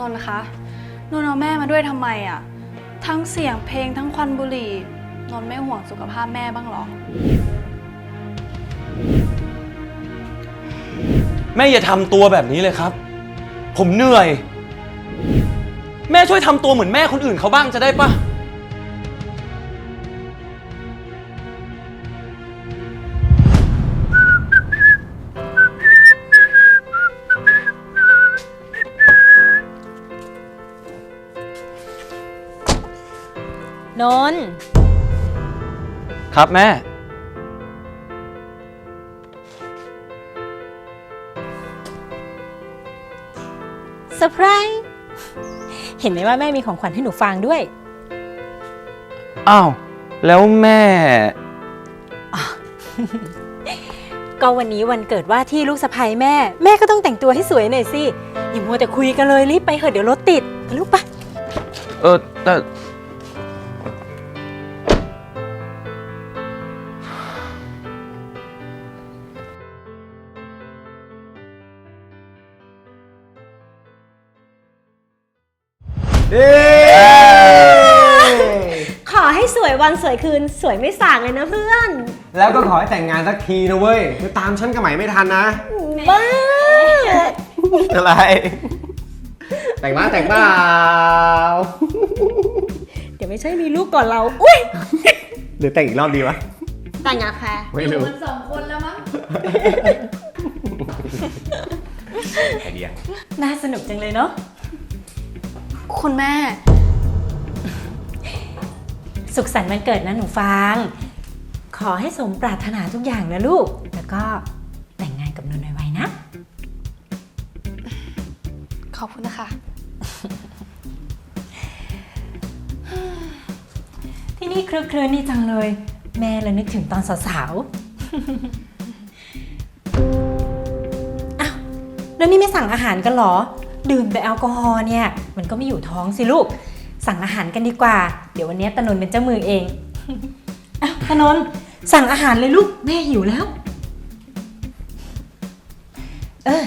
นนท์คะ นนท์เอาแม่มาด้วยทำไมอะทั้งเสียงเพลงทั้งควันบุหรี่ นนท์ไม่ห่วงสุขภาพแม่บ้างเหรอ แม่อย่าทำตัวแบบนี้เลยครับ ผมเหนื่อย แม่ช่วยทำตัวเหมือนแม่คนอื่นเขาบ้างจะได้ปะ นนท์ครับแม่ เซอร์ไพรส์ เห็นไหมว่าแม่มีของขวัญให้หนูฟังด้วย อ้าว แล้วแม่ ก็วันนี้วันเกิดว่าที่ลูกสะใภ้แม่ แม่ก็ต้องแต่งตัวให้สวยหน่อยสิ อย่ามัวแต่คุยกันเลยรีบไปเถอะเดี๋ยวรถติดไปลูกปะ เออแต่ เย้ขอให้สวยวันสวยคืนสวยไม่สางเลยนะเพื่อนแล้วก็ขอให้แต่งงานสักทีนะเว้ยเดี๋ยวตามฉันกับไหมไม่ทันนะ บ้าอะไร แต่งมาแต่งเปล่าเดี๋ยวไม่ใช่มีลูกก่อนเรา อุ้ยหรือแต่งอีกรอบดีวะ แต่งงานแค่ไม่รู้มันสองคนแล้วมั้งไอเดีย น่าสนุกจังเลยเนาะ คุณแม่ สุขสันต์วันเกิดนะหนูฟังขอให้สมปรารถนาทุกอย่างนะลูก แล้วก็แต่งงานกับนนท์ไวๆนะ ขอบคุณนะคะ ที่นี่คลึกคลื้นนี่จังเลย แม่เลยนึกถึงตอนสาวๆ อ้าว แล้วนี่ไม่สั่งอาหารกันเหรอ ดื่มแต่แอลกอฮอล์เนี่ย มันก็ไม่อยู่ท้องสิลูก สั่งอาหารกันดีกว่า เดี๋ยววันนี้ตะนนเป็นเจ้ามือเองอ้าวตะนนสั่งอาหารเลยลูกแม่หิวแล้ว เออ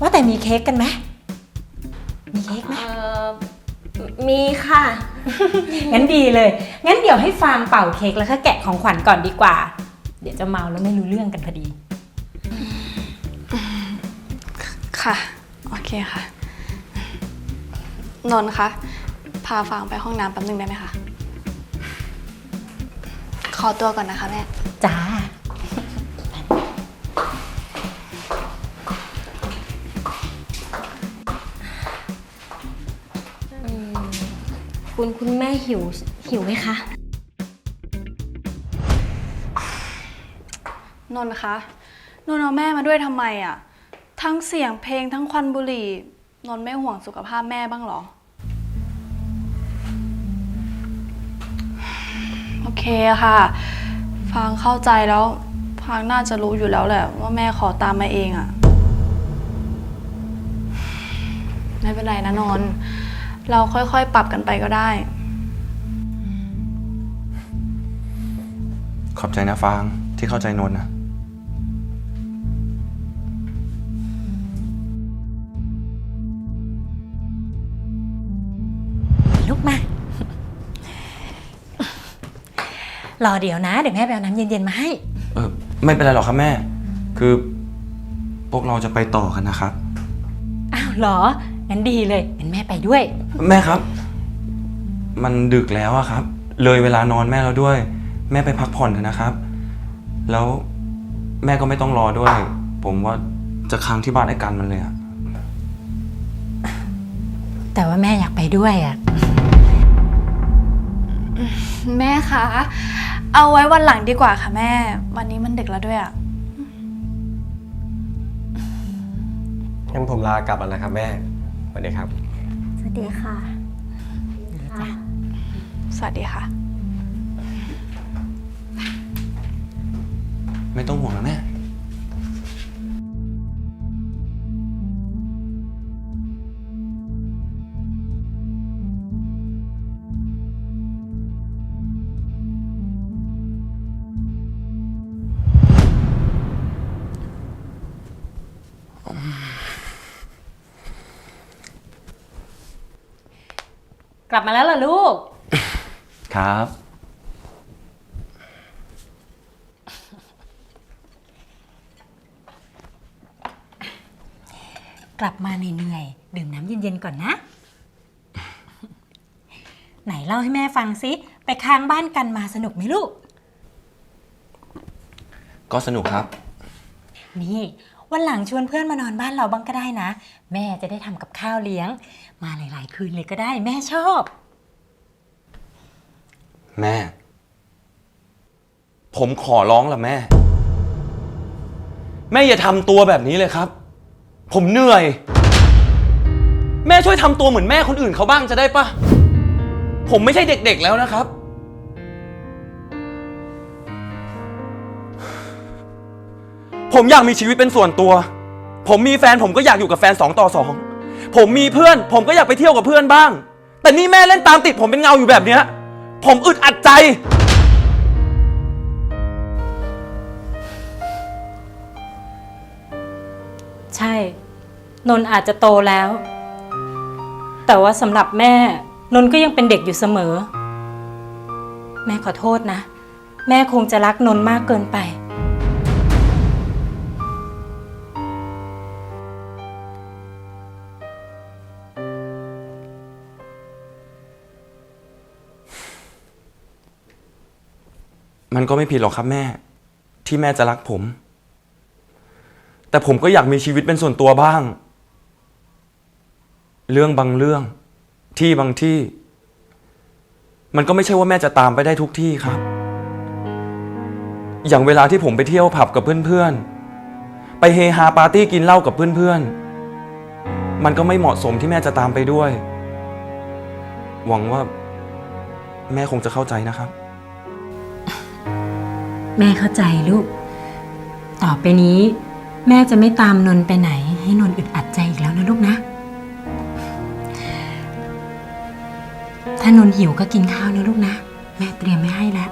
ว่าแต่มีเค้กกันไหมมีเค้กไหม เอ่อมีค่ะ งั้นดีเลย งั้นเดี๋ยวให้ฟางเป่าเค้กแล้วก็แกะของขวัญก่อนดีกว่า เดี๋ยวจะเมาแล้วไม่รู้เรื่องกันพอดี ค่ะ โอเคค่ะ นนท์คะ พาฟางไปห้องน้ำแป๊บนึงได้ไหมคะ ขอตัวก่อนนะคะแม่ จ้า คุณคุณแม่หิวหิวไหมคะ นนท์คะ นนท์เอาแม่มาด้วยทำไมอะทั้งเสียงเพลงทั้งควันบุหรี่ นนท์ไม่ห่วงสุขภาพแม่บ้างเหรอ โอเคค่ะ ฟางเข้าใจแล้วฟางน่าจะรู้อยู่แล้วแหละ ว่าแม่ขอตามมาเองอะไม่เป็นไรนะนนท์เราค่อยๆ ปรับกันไปก็ได้ ขอบใจนะฟางที่เข้าใจนนท์นะ รอเดี๋ยวนะเดี๋ยวแม่ไปเอาน้ำเย็นๆมาให้ เออไม่เป็นไรหรอกครับแม่ คือพวกเราจะไปต่อกันนะครับ อ้าวเหรอ งั้นดีเลยงั้นแม่ไปด้วย แม่ครับ มันดึกแล้วอะครับ เลยเวลานอนแม่แล้วด้วย แม่ไปพักผ่อนเถอะนะครับ แล้วแม่ก็ไม่ต้องรอด้วย ผมว่าจะค้างที่บ้านไอ้กันมันเลยอะแต่ว่าแม่อยากไปด้วยอะ แม่คะ เอาไว้วันหลังดีกว่าค่ะแม่ วันนี้มันดึกแล้วด้วยอะงั้นผมลากลับแล้วนะครับ แม่สวัสดีครับ สวัสดีค่ะ สวัสดีค่ะ ไม่ต้องห่วงนะแม่ กลับมาแล้วเหรอลูก ครับ กลับมาเหนื่อยๆดื่มน้ำเย็นๆก่อนนะ ไหนเล่าให้แม่ฟังสิไปค้างบ้านกันมาสนุกไหมลูก ก็สนุกครับ นี่ วันหลังชวนเพื่อนมานอนบ้านเราบ้างก็ได้นะ แม่จะได้ทำกับข้าวเลี้ยง มาหลาย ๆ คืนเลยก็ได้ แม่ชอบ แม่ ผมขอร้องละแม่ แม่อย่าทำตัวแบบนี้เลยครับ ผมเหนื่อย แม่ช่วยทำตัวเหมือนแม่คนอื่นเขาบ้างจะได้ปะผมไม่ใช่เด็ก ๆ แล้วนะครับ ผมอยากมีชีวิตเป็นส่วนตัว ผมมีแฟนผมก็อยากอยู่กับแฟนสองต่อสองผมมีเพื่อน ผมก็อยากไปเที่ยวกับเพื่อนบ้าง แต่นี่แม่เล่นตามติดผมเป็นเงาอยู่แบบเนี้ย ผมอึดอัดใจ ใช่ นนท์อาจจะโตแล้ว แต่ว่าสำหรับแม่ นนท์ก็ยังเป็นเด็กอยู่เสมอ แม่ขอโทษนะ แม่คงจะรักนนท์มากเกินไป มันก็ไม่ผิดหรอกครับแม่ ที่แม่จะรักผม แต่ผมก็อยากมีชีวิตเป็นส่วนตัวบ้าง เรื่องบางเรื่อง ที่บางที่ มันก็ไม่ใช่ว่าแม่จะตามไปได้ทุกที่ครับ อย่างเวลาที่ผมไปเที่ยวผับกับเพื่อนๆ ไปเฮฮาปาร์ตี้กินเหล้ากับเพื่อนๆ มันก็ไม่เหมาะสมที่แม่จะตามไปด้วย หวังว่า แม่คงจะเข้าใจนะครับ แม่เข้าใจลูก ต่อไปนี้ แม่จะไม่ตามนนท์ไปไหน ให้นนท์อึดอัดใจอีกแล้วนะลูกนะ ถ้านนท์หิวก็กินข้าวนะลูกนะ แม่เตรียมไม่ให้แล้ว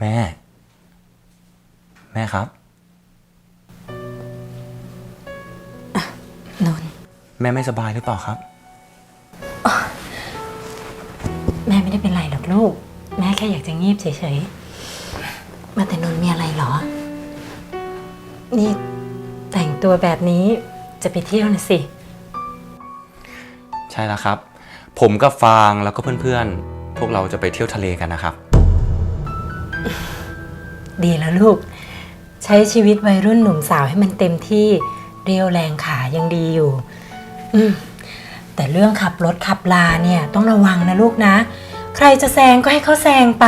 แม่ แม่ครับ นนท์แม่ไม่สบายหรือเปล่าครับ แม่ไม่ได้เป็นไรหรอกลูก แม่แค่อยากจะงีบเฉยๆมาแต่นนท์มีอะไรเหรอ นี่แต่งตัวแบบนี้จะไปเที่ยวนะสิ ใช่แล้วครับ ผมกับฟางแล้วก็เพื่อนๆ พวกเราจะไปเที่ยวทะเลกันนะครับ ดีแล้วลูก ใช้ชีวิตวัยรุ่นหนุ่มสาวให้มันเต็มที่เรียวแรงขายังดีอยู่ อืมแต่เรื่องขับรถขับลาเนี่ยต้องระวังนะลูกนะ ใครจะแซงก็ให้เขาแซงไป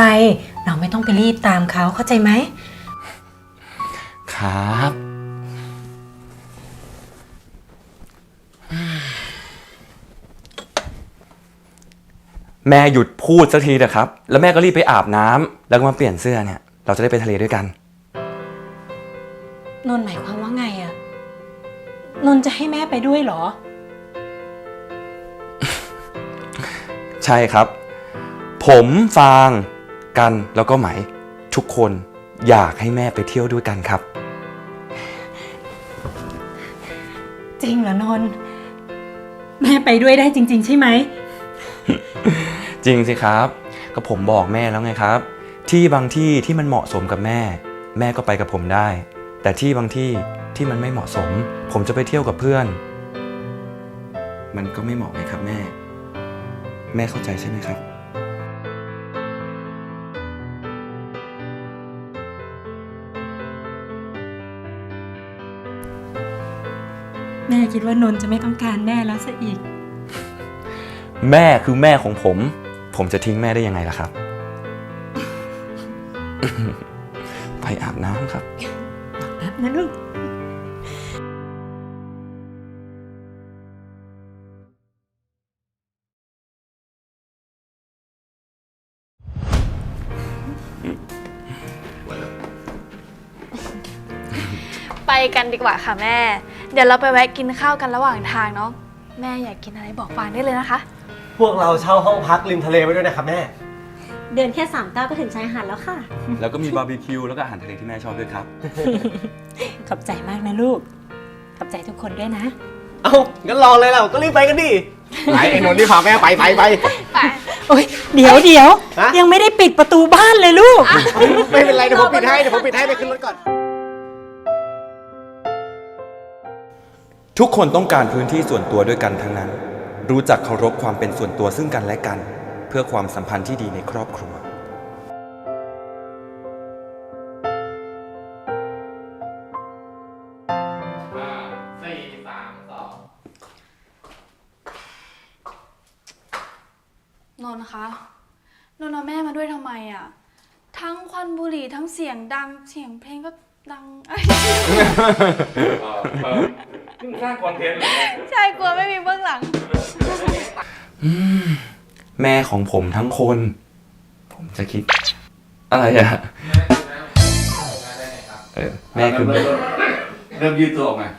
เราไม่ต้องไปรีบตามเขาเข้าใจไหมครับ แม่หยุดพูดสักทีเถอะครับ แล้วแม่ก็รีบไปอาบน้ำแล้วก็มาเปลี่ยนเสื้อเนี่ย เราจะได้ไปทะเลด้วยกัน นนท์หมายความว่าไงอะนนท์จะให้แม่ไปด้วยเหรอ ใช่ครับ ผมฟางกันแล้วก็ไหม ทุกคนอยากให้แม่ไปเที่ยวด้วยกันครับ จริงเหรอนนท์แม่ไปด้วยได้จริง ๆ ใช่ไหม จริงสิครับ ก็ผมบอกแม่แล้วไงครับ ที่บางที่ที่มันเหมาะสมกับแม่ แม่ก็ไปกับผมได้ แต่ที่บางที่ที่มันไม่เหมาะสม ผมจะไปเที่ยวกับเพื่อน มันก็ไม่เหมาะไหมครับแม่ แม่เข้าใจใช่ไหมครับ แม่คิดว่านนท์จะไม่ต้องการแม่แล้วซะอีก แม่คือแม่ของผม ผมจะทิ้งแม่ได้ยังไงล่ะครับ ไปอาบน้ำครับนะลูกไปกันดีกว่าค่ะแม่ เดี๋ยวเราไปแวะกินข้าวกันระหว่างทางเนาะ แม่อยากกินอะไรบอกฟางได้เลยนะคะ พวกเราเช่าห้องพักริมทะเลไว้ด้วยนะครับแม่ เดินแค่สามก้าวก็ถึงชายหาดแล้วค่ะ แล้วก็มีบาร์บีคิวแล้วก็อาหารทะเลที่แม่ชอบด้วยครับ ขอบใจมากนะลูก ขอบใจทุกคนด้วยนะ เอ้างั้นรอเลยเราก็รีบไปกันดิไปไอ้นนท์ที่พาแม่ไปไปไปโอ๊ยเดี๋ยวเดี๋ยวฮะยังไม่ได้ปิดประตูบ้านเลยลูก ไม่เป็นไรเดี๋ยวผมปิดให้เดี๋ยวผมปิดให้ไปขึ้นรถก่อน ทุกคนต้องการพื้นที่ส่วนตัวด้วยกันทั้งนั้น รู้จักเคารพความเป็นส่วนตัวซึ่งกันและกันเพื่อความสัมพันธ์ที่ดีในครอบครัวนนท์คะ นนท์เอาแม่มาด้วยทำไมอะ ทั้งควันบุหรี่ทั้งเสียงดัง เสียงเพลงก็ดัง เอ้ยสร้างคอนเทนต์ใช่กลัวไม่มีเบื้องหลัง แม่ของผมทั้งคน ผมจะคิด อะไรอะเออแม่คือแม่เริ่มยืดตัวออกมา